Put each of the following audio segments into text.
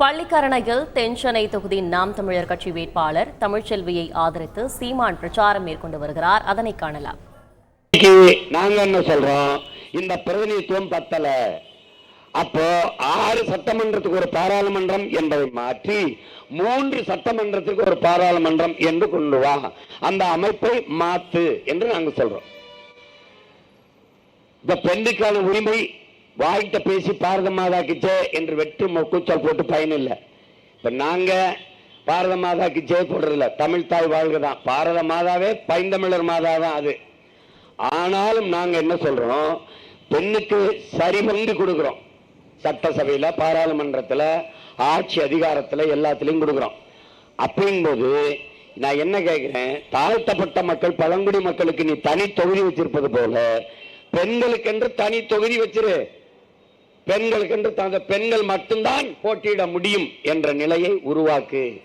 பள்ளிக்கரணையில் தென்சென்னை தொகுதி நாம் தமிழர் கட்சி வேட்பாளர் தமிழ்ச்செல்வியை ஆதரித்து சீமான் பிரச்சாரம் மேற்கொண்டு வருகிறார். அதனை காணலாம். நாங்க என்ன சொல்றோம்? இந்த பிரதிநிதித்துவம் பத்தல. அப்போ ஆறு சட்டமன்றத்துக்கு ஒரு பாராளுமன்றம் என்பதை மாற்றி மூன்று சட்டமன்றத்துக்கு ஒரு பாராளுமன்றம் என்று கொண்டு வா. அந்த அமைப்பை மாத்து என்று நாங்க சொல்றோம். இந்த பெண்ணுக்கான உரிமை வாய்கிட்ட பேசி பாரத மாதா கிச்சே என்று வெற்று கூச்சல் போட்டு பயனில்லை. இப்ப நாங்க பாரத மாதா கிச்சே போடுறதில்ல. தமிழ் தாய் வாழ்க தான் பாரத மாதாவே பைந்தமிழர் மாதா தான் அது. ஆனாலும் நாங்க என்ன சொல்றோம்? பெண்ணுக்கு சரிபங்கு கொடுக்குறோம். சட்டசபையில பாராளுமன்றத்தில் ஆட்சி அதிகாரத்தில் எல்லாத்துலயும் கொடுக்குறோம். அப்படிங்கும்போது நான் என்ன கேட்குறேன் தாழ்த்தப்பட்ட மக்கள் பழங்குடி மக்களுக்கு நீ தனி தொகுதி வச்சிருப்பது போல பெண்களுக்கென்று தனி தொகுதி வச்சிரு. பெண்களுக்கென்று தகுந்த பெண்கள் மட்டும்தான் போட்டியிட முடியும் என்ற நிலையை உருவாக்கு.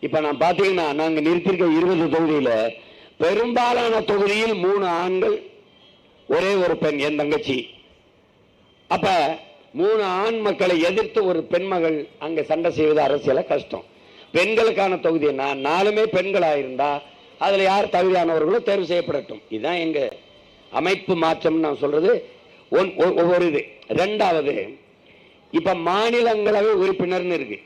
இப்ப நான் பாத்தீங்கன்னா நாங்க நிறுத்திருக்க இருபது தொகுதியில பெரும்பாலான தொகுதியில் மூணு ஆண்கள் ஒரே ஒரு பெண் என் தங்கச்சி. அப்ப மூணு ஆண் மக்களை எதிர்த்து ஒரு பெண்மகள் அங்க சண்டை செய்வது அரசியல கஷ்டம். பெண்களுக்கான தொகுதி என்ன? நாலுமே பெண்களா இருந்தா அதுல யார் தகுதியானவர்களோ தேர்வு செய்யப்படட்டும். இதுதான் எங்க அமைப்பு மாற்றம் நான் சொல்றது. ஒன்- ஒவ்வொரு இது. ரெண்டாவது இப்ப மாநிலங்களவை உறுப்பினர்னு இருக்கு.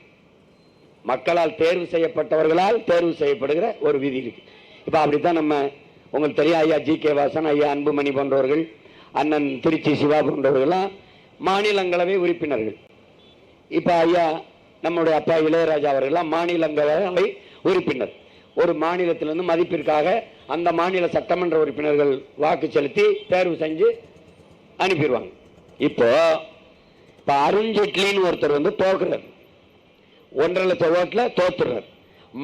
மக்களால் தேர்வு செய்யப்பட்டவர்களால் தேர்வு செய்யப்படுகிற ஒரு விதி இருக்கு. இப்ப அப்படித்தான் நம்ம உங்களுக்கு தெரியும் ஐயா ஜி கே வாசன் ஐயா அன்புமணி போன்றவர்கள் அண்ணன் திருச்சி சிவா போன்றவர்கள்லாம் மாநிலங்களவை உறுப்பினர்கள். இப்ப ஐயா நம்முடைய அப்பா இளையராஜா அவர்கள்லாம் மாநிலங்களவை உறுப்பினர். ஒரு மாநிலத்திலிருந்து மதிப்பிற்காக அந்த மாநில சட்டமன்ற உறுப்பினர்கள் வாக்கு செலுத்தி தேர்வு செஞ்சு அனுப்பிடுவாங்க இப்போ இப்போ அருண்ஜேட்லின்னு ஒருத்தர் வந்து தோக்குறார். ஒன்றரை லட்சம் ஓட்டில் தோத்துறார்.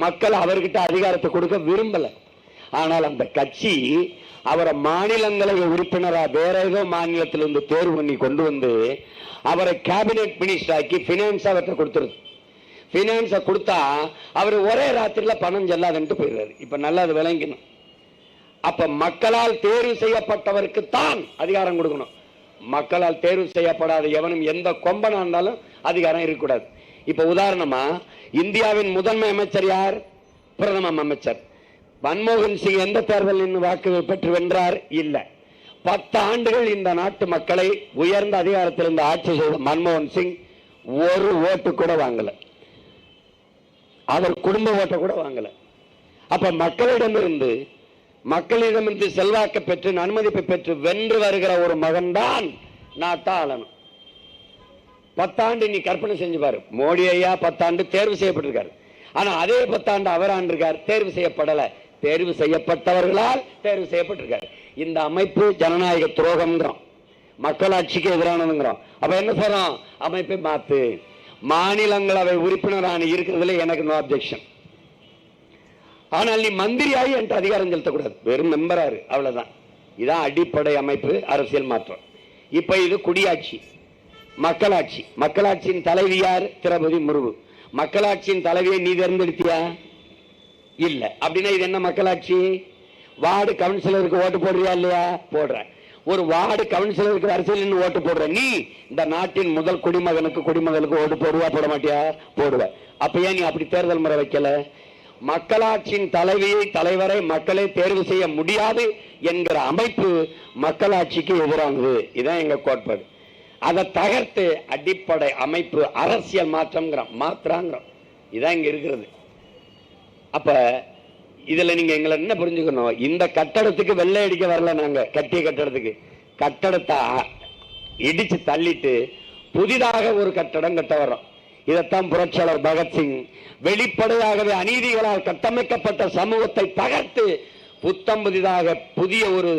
மக்கள் அவர்கிட்ட அதிகாரத்தை கொடுக்க விரும்பலை. ஆனால் அந்த கட்சி அவரை மாநிலங்களவை உறுப்பினராக வேற ஏதோ மாநிலத்திலிருந்து தேர்வு பண்ணி கொண்டு வந்து அவரை கேபினெட் மினிஸ்டர் ஆக்கி ஃபினான்ஸ் அவர்கிட்ட கொடுத்துருது. ஃபினான்ஸை கொடுத்தா அவர் ஒரே ராத்திரியில் பணம் செல்லாதுன்ட்டு போயிடுறாரு. இப்போ நல்லா அது விளங்கணும் அப்போ மக்களால் தேர்வு செய்யப்பட்டவருக்கு தான் அதிகாரம் கொடுக்கணும். மக்களால் தேர்வு செய்யப்படாத எவனும் எந்த கொம்பனா இருந்தாலும் அதிகாரம் இருக்கக்கூடாது. இப்ப உதாரணமா இந்தியாவின் முதன்மை அமைச்சர் யார்? பிரதம அமைச்சர். மன்மோகன் சிங் எந்த தேர்தலில் வாக்கு பெற்று வென்றார்? இல்ல. பத்து ஆண்டுகள் இந்த நாட்டு மக்களை உயர்ந்த அதிகாரத்தில் இருந்த ஆட்சி செய்த மன்மோகன் சிங் ஒரு ஓட்டு கூட வாங்கல. அவர் குடும்ப ஓட்டை கூட வாங்கல. அப்ப மக்களிடமிருந்து மக்களிடமிருந்து செல்வாக்க பெற்று அனுமதிப்பை பெற்று வென்று வருகிற ஒரு மகன்தான் நாட்டா ஆளணும் பத்தாண்டு நீ கற்பனை செஞ்சு பாரு. மோடி ஐயா பத்தாண்டு தேர்வு செய்யப்பட்டிருக்காரு. ஆனா அதே பத்தாண்டு அவர் ஆண்டிருக்கார். தேர்வு செய்யப்படல. தேர்வு செய்யப்பட்டவர்களால் தேர்வு செய்யப்பட்டிருக்காரு. இந்த அமைப்பு ஜனநாயக துரோகம்ங்கிறோம். மக்களாட்சிக்கு எதிரானதுங்கிறோம். அப்ப என்ன சொல்றோம்? அமைப்பை மாத்து. மாநிலங்களவை உறுப்பினரான இருக்கிறதுல எனக்கு நோ அப்ஜெக்ஷன். ஆனால் நீ மந்திரியாகி என்கிட்ட அதிகாரம் செலுத்தக்கூடாது. வெறும் மெம்பராரு அவ்வளவுதான். இதான் அடிப்படை அமைப்பு அரசியல் மாற்றம். இப்ப இது குடியாட்சி மக்களாட்சி. மக்களாட்சியின் தலைவி யார்? திரௌபதி முருகு மக்களாட்சியின் தலைவியை நீ தேர்ந்தெடுத்தியா? இல்ல. அப்படின்னா இது என்ன மக்களாட்சி? வார்டு கவுன்சிலருக்கு ஓட்டு போடுறியா இல்லையா? போடுற. ஒரு வார்டு கவுன்சிலருக்கு அரசியல் நின்று ஓட்டு போடுற. நீ இந்த நாட்டின் முதல் குடிமகனுக்கு குடிமகளுக்கு ஓட்டு போடுவா போட மாட்டியா? போடுவ. அப்ப ஏன் நீ அப்படி தேர்தல் முறை வைக்கல? மக்களாட்சியின் தலைவியை தலைவரை மக்களை தேர்வு செய்ய முடியாது என்கிற அமைப்பு மக்களாட்சிக்கு எதிரானது. இதுதான் எங்க கோட்பாடு. அதை தகர்த்து அடிப்படை அமைப்பு அரசியல் மாற்றம்ங்கிறோம் மாத்திராங்கிறோம். இதான் இங்க இருக்கிறது. அப்ப இதுல நீங்க எங்களை என்ன புரிஞ்சுக்கணும்? இந்த கட்டடத்துக்கு வெள்ளை அடிக்க வரல நாங்க கட்டிய கட்டடத்துக்கு. கட்டடத்தை இடிச்சு தள்ளிட்டு புதிதாக ஒரு கட்டடம் கட்ட வர்றோம். இதைத்தான் புரட்சியாளர் பகத்சிங் வெளிப்படையாகவே அநீதிகளால் கட்டமைக்கப்பட்ட சமூகத்தை தகர்த்து புத்தம் புதிதாக புதிய ஒரு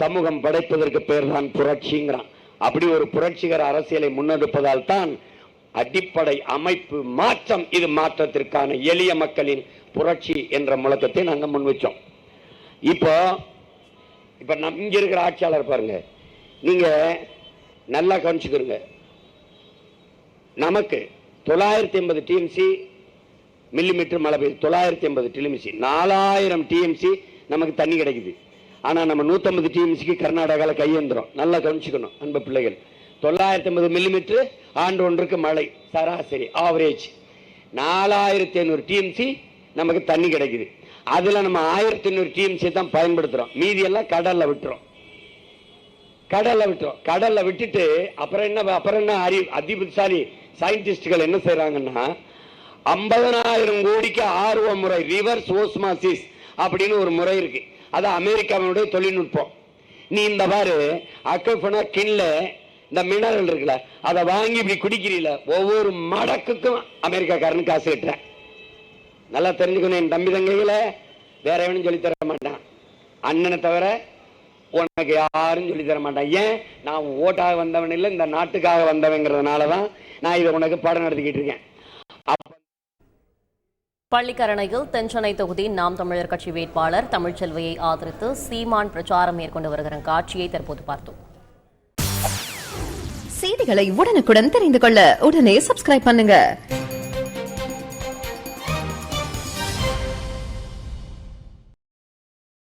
சமூகம் படைப்பதற்கு பேர் தான் புரட்சிங்கிறான். அப்படி ஒரு புரட்சிகர அரசியலை முன்னெடுப்பதால் தான் அடிப்படை அமைப்பு மாற்றம் இது மாற்றத்திற்கான எளிய மக்களின் புரட்சி என்ற முழக்கத்தை நாங்கள் முன் இப்போ இப்போ இப்ப நம் இங்க இருக்கிற ஆட்சியாளர் பாருங்க. நீங்க நல்லா கவனிச்சுக்கிறீங்க நமக்கு தொள்ளாயிரத்தி எண்பது டிஎம்சி மில்லிமீட்டர் மழை பெய்யுது தொள்ளாயிரத்தி எண்பது டிஎம்சி நாலாயிரம் டிஎம்சி நமக்கு தண்ணி கிடைக்குது. ஆனால் நம்ம நூற்றம்பது டிஎம்சிக்கு கர்நாடகாவில் கையேந்திரம். நல்லா கவனிச்சுக்கணும் அன்பு பிள்ளைகள். தொள்ளாயிரத்தி ஐம்பது மில்லிமீட்டர் ஆண்டு ஒன்றுக்கு மழை சராசரி ஆவரேஜ் நாலாயிரத்தி ஐநூறு டிஎம்சி நமக்கு தண்ணி கிடைக்குது. அதில் நம்ம ஆயிரத்தி ஐநூறு டிஎம்சி தான் பயன்படுத்துகிறோம் மீதியெல்லாம் கடலில் விட்டுறோம். கடலில் விட்டுறோம். கடலில் விட்டுட்டு அப்புறம் என்ன அப்புறம் என்ன அறி அதிபுத்திசாலி சயின்டிஸ்டுகள் என்ன செய்யறாங்கன்னா ஐம்பதனாயிரம் கோடிக்கு ஆர்வ முறை ரிவர்ஸ் ஓஸ்மாசிஸ் அப்படின்னு ஒரு முறை இருக்கு. அது அமெரிக்காவினுடைய தொழில்நுட்பம். நீ இந்த பாரு அக்கஃபனா கிண்ல இந்த மினரல் இருக்குல்ல அதை வாங்கி இப்படி குடிக்கிறீல ஒவ்வொரு மடக்குக்கும் அமெரிக்காக்காரனு காசு கட்டுறேன். நல்லா தெரிஞ்சுக்கணும் என் தம்பி தங்கைகளை வேற எவனும் சொல்லித்தர தர மாட்டான். அண்ணனை தவிர உனக்கு யாரும் சொல்லி தர மாட்டான். ஏன்? நான் ஓட்டாக வந்தவன் இல்லை இந்த நாட்டுக்காக வந்தவங்கிறதுனால தான் நான் இதை உனக்கு பாடம் நடத்திக்கிட்டு இருக்கேன். பள்ளிக்கரணையில் தென்சென்னை தொகுதி நாம் தமிழர் கட்சி வேட்பாளர் தமிழ்ச்செல்வியை ஆதரித்து சீமான் பிரச்சாரம் மேற்கொண்டு வருகிற காட்சியை தற்போது பார்த்தோம். செய்திகளை உடனுக்குடன் தெரிந்து கொள்ள உடனே சப்ஸ்கிரைப் பண்ணுங்க.